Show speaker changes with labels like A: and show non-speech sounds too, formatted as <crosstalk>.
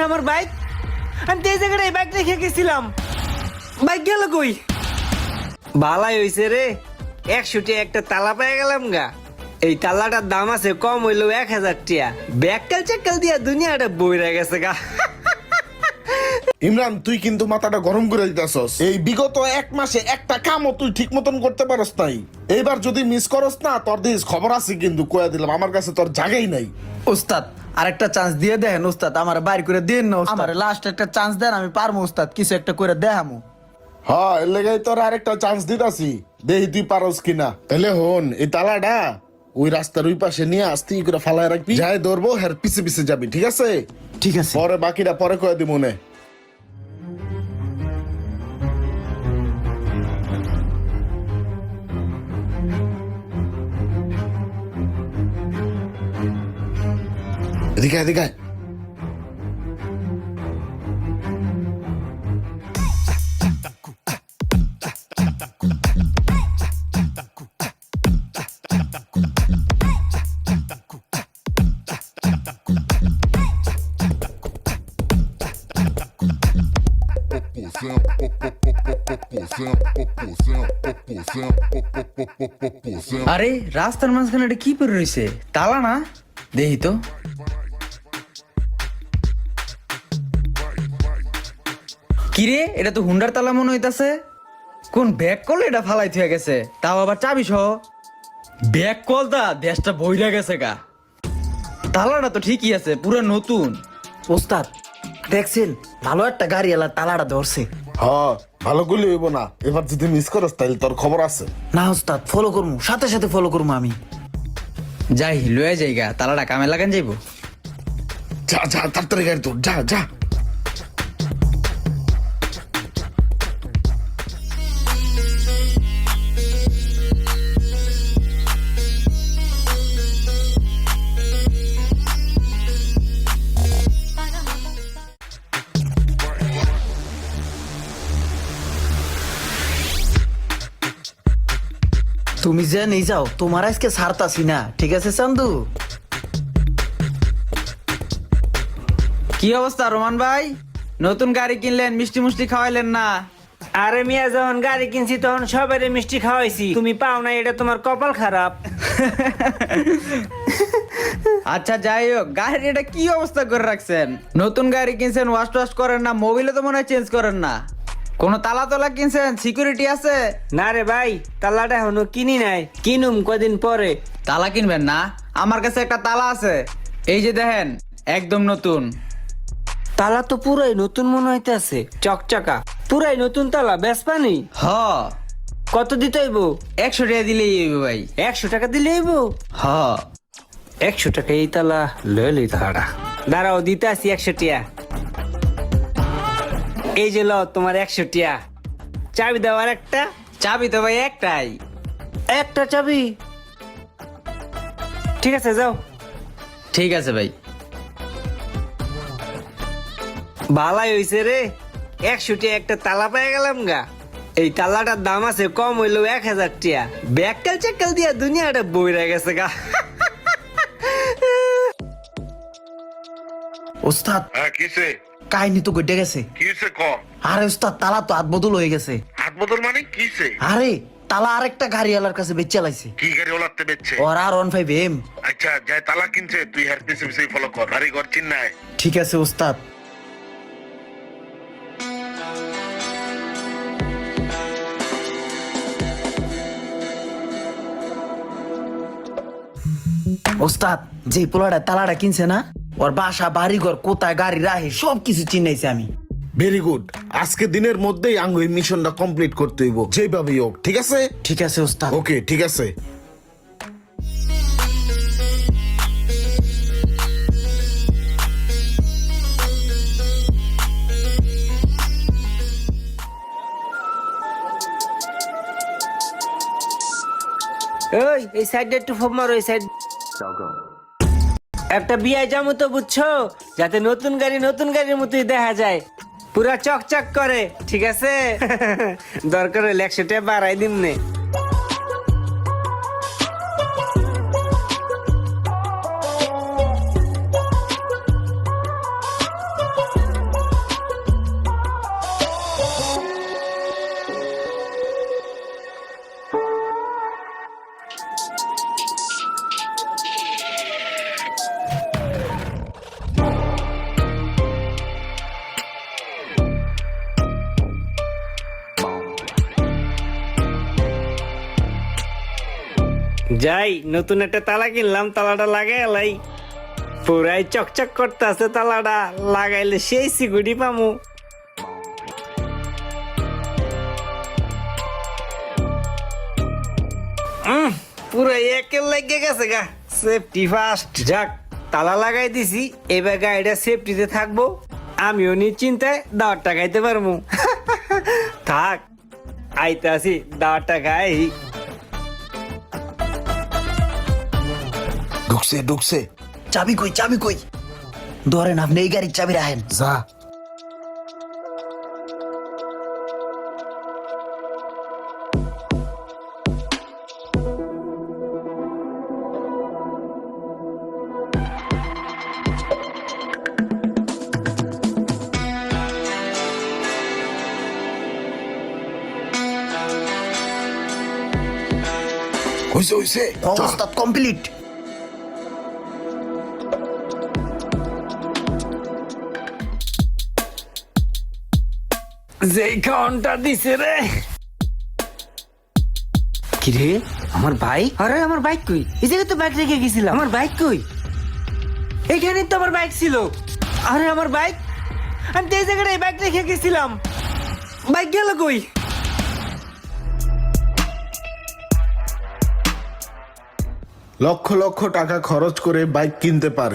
A: আরে আমার বাইক আমি তো এই জায়গাটায় বাইক রেখে গেছিলাম। বাইক গেল কই? ভালাই হইছে রে। একশোটি একটা তালা পেয়ে গেলাম গা। এই তালাটার দাম আছে কম হইল এক হাজার টিয়া। ব্যাককাল চেককাল দিয়া দুনিয়াটা বইরা গেছে গা।
B: ইমরান তুই কিন্তু মাথাটা গরম করে দিতেছস। এই বিগত এক মাসে একটা কামও তুই ঠিক মতন করতে পারস নাই। এইবার যদি মিস করস না তোর দিস খবর আছে কিন্তু কয়া দিলাম আমার কাছে তোর জায়গাই নাই।
C: উস্তাদ আরেকটা চান্স দিয়ে দেন উস্তাদ আমার বাইর করে দিন না আমার লাস্ট একটা চান্স দেন আমি পারব উস্তাদ কিছু একটা করে দেখামু।
B: হ্যাঁ এর লেগে তোর আরেকটা চান্স দিতাছি। দেখি তুই পারস কিনা? তাহলে হন এই তালাটা ওই রাস্তার ওই পাশে নিয়ে আসতে করে ফালায় রাখবি। যাই ধরবো হ্যার পিছে পিছে যাবি ঠিক আছে?
C: ঠিক আছে।
B: পরে বাকিটা পরে কয়ে দিব মনে এদিকে এদিকে
C: আরে রাস্তার মাঝখানে এটা কি পরে রয়েছে? তালা না? দেখি তো। কিরে এটা তো হুন্ডার তালা মনে হইতাছে। কোন ব্যাগ কল এটা ফালাই থুয়ে গেছে? তাও আবার চাবি সহ। ব্যাগ কলটা দেশটা বইরা গেছে গা। তালাটা তো ঠিকই আছে পুরো নতুন। ওস্তাদ দেখছেন ভালো একটা গাড়ি এলা তালাটা ধরছে।
B: হ্যাঁ ভালো করলে হইব না। এবার যদি মিস করস তাহলে তোর খবর আছে।
C: না ওস্তাদ ফলো করব সাথে সাথে ফলো করব আমি। যাই লয়ে যাই গা তালাটা কামে লাগান যাইবো।
B: যা যা তাড়াতাড়ি গাড়ি তোর যা যা।
C: তুমি যে নিয়ে যাও তোমার আজকে ছাড়তাছি না ঠিক আছে চান্দু? কি অবস্থা রোমান ভাই? নতুন গাড়ি কিনলেন মিষ্টি মুষ্টি খাওয়াইলেন না?
A: আরে মিয়া যখন গাড়ি কিনছি তখন সবাই মিষ্টি খাওয়াইছি। তুমি পাও না এটা তোমার কপাল খারাপ।
C: আচ্ছা যাই হোক গাড়ির এটা কি অবস্থা করে রাখছেন? নতুন গাড়ি কিনছেন ওয়াশ টোয়াশ করেন না মোবিলে তো মনে হয় চেঞ্জ করেন না। কোনো তালা তোলা কিনছেন? সিকিউরিটি আছে?
A: না রে ভাই তালাটা এখনও কিনি নাই। কিনুম কদিন পরে।
C: তালা কিনবেন না? আমার কাছে একটা তালা আছে। এই যে দেখেন একদম নতুন।
A: তালা তো পুরাই নতুন মনে হইতেছে চকচকা। পুরাই নতুন তালা বেশ পানি
C: হ।
A: কত দিতে হইব?
C: একশো টাকা দিলেই হইবে ভাই।
A: একশো টাকা দিলে হইব?
C: হ।
A: একশো টাকা এই তালা লয়ে লই তালাটা দাঁড়াও দিতে আসি একশো টিয়া। এই যে ল তোমার একশো টিয়া চাবি দেওয়ার একটা।
C: চাবি তো ভাই একটাই।
A: একটা চাবি। ঠিক আছে যাও।
C: ঠিক আছে ভাই।
A: ভালাই হইছে রে। একশো টিয়া একটা তালা পেয়ে গেলাম গা। এই তালাটার দাম আছে কম হইল এক হাজার টিয়া। ব্যাককাল চেককাল দিয়া দুনিয়াটা বইরা গেছে গা।
C: ওস্তাদ।
D: হ্যাঁ কিসে?
C: কাহিনী তো গডে গেছে।
D: কিসে ক?
C: আরে ওস্তাদ তালা তো হাত বদল হয়ে গেছে।
D: হাত বদল মানে কিসে
C: আরে তালা আরেকটা গাড়ি আলার কাছে বেচে লাইছে।
D: কি গাড়ি ওলাতে বেচছে?
C: ওর আর ওয়ান ফাইভ এম
D: আচ্ছা যাই তালা কিনছে তুই হের পিছে পিছে ফলো কর। গাড়ি ঘর চিন্নায়।
C: ঠিক আছে ওস্তাদ ওস্তাদ যে পোলাটা তালাটা কিনছে না? ওর বাসা বাড়িঘর কোথায় গাড়ি রাহে সব কিছু চিনাইছে আমি।
B: ভেরি গুড আজকে দিনের মধ্যেই আঙ্গ এই মিশনটা কমপ্লিট করতে হইব। যেভাবেই হোক ঠিক আছে?
C: ঠিক আছে ওস্তাদ।
B: ওকে ঠিক আছে।
A: ওই এই সাইডে একটু ফোপ মারো এই সাইড একটা বিয়ে যাব তো বুঝছ? যাতে নতুন গাড়ি নতুন গাড়ির মতোই দেখা যায়। পুরা চকচক করে, ঠিক আছে? <laughs> দরকার হলে একশো টাকা বাড়াই দিম যাই নতুন একটা তালা কিনলাম তালাটা লাগাই এলাই পুরাই চকচক করতে আছে তালাটা লাগাইলে সেই সিকিউরিটি পামু। উম, পুরো একে লেগে গেছে গা সেফটি ফার্স্ট যাক তালা লাগাই দিছি এবার গাড়িটা সেফটিতে থাকব। আমিও নিশ্চিন্তায় দাওয়ারটা খাইতে পারব। <laughs> থাক আইতে আসি দাওয়ারটা খাই
E: ঢুকছে ঢুকছে চাবি কই চাবি কই ধরেন আপনি এই গাড়ির চাবি রাখেন
B: যা
E: হইছে হইছে অবস্থা কমপ্লিট
A: যেই খাওয়ানটা দিছে রে। কিরে আমার বাইক? আরে আমার বাইক কই? এই জায়গায় তো বাইক রেখে গেছিলাম। আমার বাইক কই? এখানে তো আমার বাইক ছিল। আরে আমার বাইক? আমি তো এই জায়গায় বাইক রেখে গেছিলাম। বাইক গেল কই?
B: লক্ষ লক্ষ টাকা খরচ করে বাইক কিনতে পারে।